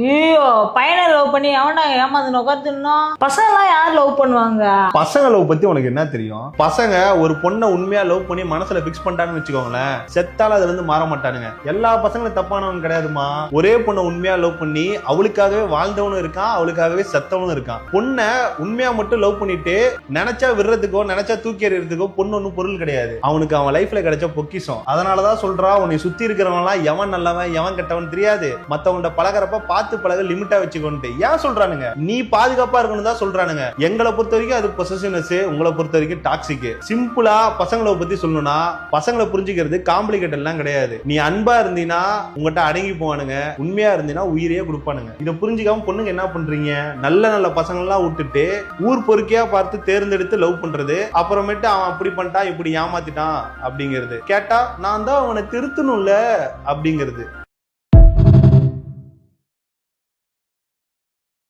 ஐயோ பையனை லவ் பண்ணி எவன்டா ஏமாந்து உட்காந்துனா பசங்களாம் யார் லவ் பண்ணுவாங்க? பசங்க லவ் பத்தி உனக்கு என்ன தெரியும்? பசங்க ஒரு பொண்ணை உண்மையா லவ் பண்ணி மனசுல பிக்ஸ் பண்ணிட்டான்னு வச்சுக்கோங்களேன் செத்தால அதுல இருந்து மாற மாட்டானுங்க. எல்லா பசங்களும் தப்பானவன் கிடையாதுமா ஒரே பொண்ணை உண்மையா லவ் பண்ணி அவளுக்காகவே வாழ்ந்தவனும் இருக்கான் அவளுக்காகவே செத்தவனும் இருக்கான். பொண்ணை உண்மையா மட்டும் லவ் பண்ணிட்டு நினைச்சா விடுறதுக்கோ நினைச்சா தூக்கி எறியறதுக்கோ பொண்ணு ஒன்றும் பொருள் கிடையாது. அவனுக்கு அவன் லைஃப்ல கிடைச்ச பொக்கிஷம். அதனாலதான் சொல்றா உன்னை சுத்தி இருக்கிறவன்லாம் எவன் நல்லவன் எவன் கெட்டவன் தெரியாது. மத்தவன்கிட்ட பழகுறப்ப பார்த்து பழக லிமிட்டா வச்சுக்கோன்ட்டு. ஏன் சொல்றானுங்க? நீ பாதுகாப்பா இருக்கணும் தான் சொல்றானுங்க. எங்களை பொறுத்த வரைக்கும் அது பொசசிவ்னஸ் உங்களை பொறுத்த வரைக்கும் டாக்ஸிக் சிம்பிளா பசங்களை பத்தி சொல்லணும்னா பசங்களை புரிஞ்சுக்கிறது காம்ப்ளிகேட் எல்லாம் கிடையாது. நீ அன்பா இருந்தீனா உங்ககிட்ட அடங்கி போவானுங்க. உண்மையா இருந்தீங்கன்னா உயிரையே கொடுப்பானுங்க. இதை புரிஞ்சுக்காம பொண்ணுங்க என்ன பண்றீங்க? நல்ல நல்ல பசங்கள்லாம் விட்டுட்டு ஊர் பொறுக்கையா பார்த்து தேர்ந்தெடுத்து லவ் பண்றது. அப்புறமேட்டு அவன் அப்படி பண்ணிட்டான் இப்படி ஏமாத்திட்டான் அப்படிங்கிறது. கேட்டா நான் தான் அவனை திருத்தணும்ல அப்படிங்கிறது.